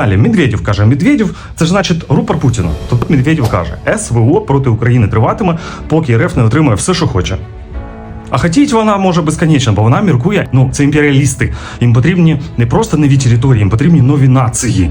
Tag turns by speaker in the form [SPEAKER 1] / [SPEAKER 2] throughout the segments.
[SPEAKER 1] Далі Медведєв каже: Медведєв це ж значить рупор Путіна. Тобто Медведєв каже, СВО проти України триватиме, поки РФ не отримує все, що хоче. А хотіть вона може безконечно, бо вона міркує, ну це імперіалісти. Їм потрібні не просто нові території, їм потрібні нові нації.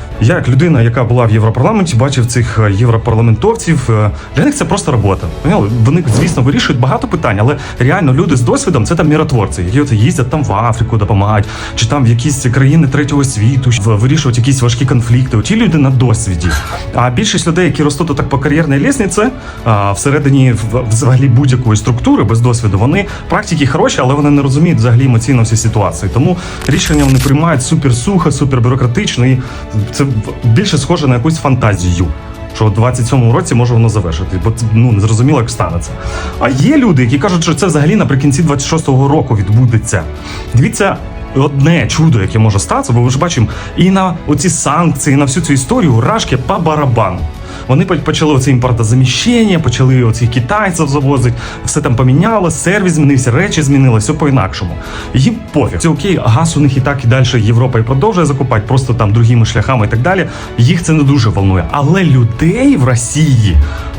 [SPEAKER 1] Я, як людина, яка була в Європарламенті, бачив цих е, європарламентовців. е, Для них це просто робота. Поняли? Вони, звісно, вирішують багато питань, але реально люди з досвідом це там міротворці, які от їздять там в Африку, допомагають, чи там в якісь країни третього світу вирішують якісь важкі конфлікти. Ті люди на досвіді. А більшість людей, які ростуть так по кар'єрній лісниці, всередині взагалі будь-якої структури без досвіду, вони практики хороші, але вони не розуміють взагалі емоційно всі ситуації. Тому рішення вони приймають супер супер бюрократично, і це більше схоже на якусь фантазію. Що у 27-му році може воно завершити, бо це, ну не зрозуміло, як станеться. А є люди, які кажуть, що це взагалі наприкінці 26-го року відбудеться. Дивіться, одне чудо, яке може статися, бо ми ж бачимо і на оці санкції, і на всю цю історію рашки по барабану. Вони почали оце імпортозаміщення, почали оцих китайців завозити, все там помінялося, сервіс змінився, речі змінилися, все по-інакшому. Їм пофіг. Це окей, газ у них і так і далі Європа і продовжує закупати, просто там другими шляхами і так далі. Їх це не дуже волнує. Але людей в Росії.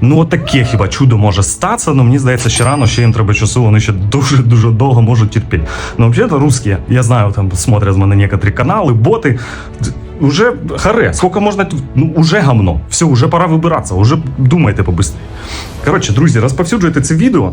[SPEAKER 1] Ну, таке хіба чудо може статися, але мені здається, ще рано, ще їм треба часу, вони ще дуже-дуже довго можуть терпіти. Ну, взагалі, русські, я знаю, там смотрять з мене некоторі канали, боти. Уже харе, скільки можна, ну, уже гамно. Все, уже пора вибиратися, уже думайте побистріше. Коротше, друзі, розповсюджуйте це відео.